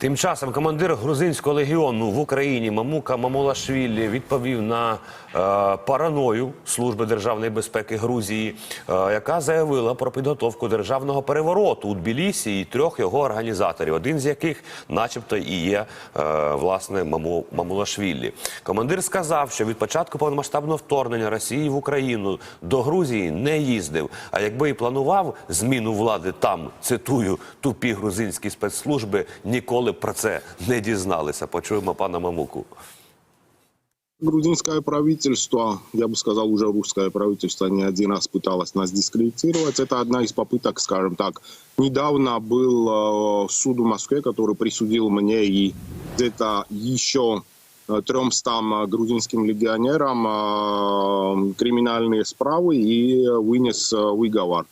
Тим часом командир грузинського легіону в Україні Мамука Мамулашвілі відповів на е, параною служби державної безпеки Грузії, е, яка заявила про підготовку державного перевороту у Тбілісі і трьох його організаторів, один з яких, начебто, і є е, власне Маму, Мамулашвілі. Командир сказав, що від початку повномасштабного вторгнення Росії в Україну до Грузії не їздив. А якби і планував зміну влади там, цитую, тупі грузинські спецслужби ніколи б про це не дізналися. Почуємо пана Мамуку. Грузинское правительство, я бы сказал, уже русское правительство не один раз пыталось нас дискредитировать. Это одна из попыток, скажем так. Недавно был э, суд в Москве, который присудил мне и где-то еще э, 300 грузинским легионерам э, криминальные справы и вынес э, выговор.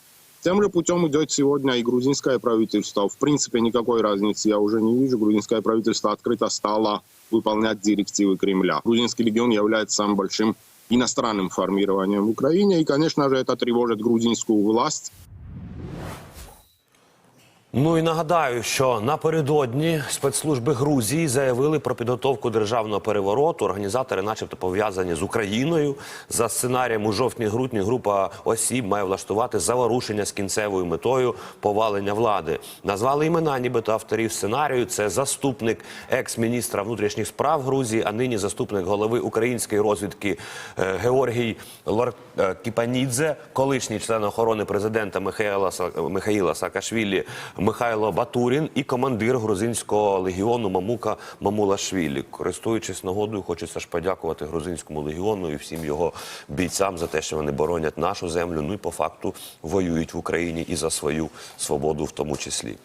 Тем же путем идет сегодня и грузинское правительство. В принципе, никакой разницы я уже не вижу. Грузинское правительство открыто стало выполнять директивы Кремля. Грузинский регион является самым большим иностранным формированием в Украине. И, конечно же, это тревожит грузинскую власть. Ну і нагадаю, що напередодні спецслужби Грузії заявили про підготовку державного перевороту. Організатори, начебто, пов'язані з Україною. За сценарієм у жовтні-грудні група осіб має влаштувати заворушення з кінцевою метою повалення влади. Назвали імена, нібито авторів сценарію. Це заступник екс-міністра внутрішніх справ Грузії, а нині заступник голови української розвідки е, Георгій Лор... е, колишній член охорони президента Михайла Михаїла Саакашвілі Михайло Батурін і командир грузинського легіону Мамука Мамулашвілі. Користуючись нагодою, хочеться ж подякувати грузинському легіону і всім його бійцям за те, що вони боронять нашу землю. Ну і по факту воюють в Україні і за свою свободу, в тому числі.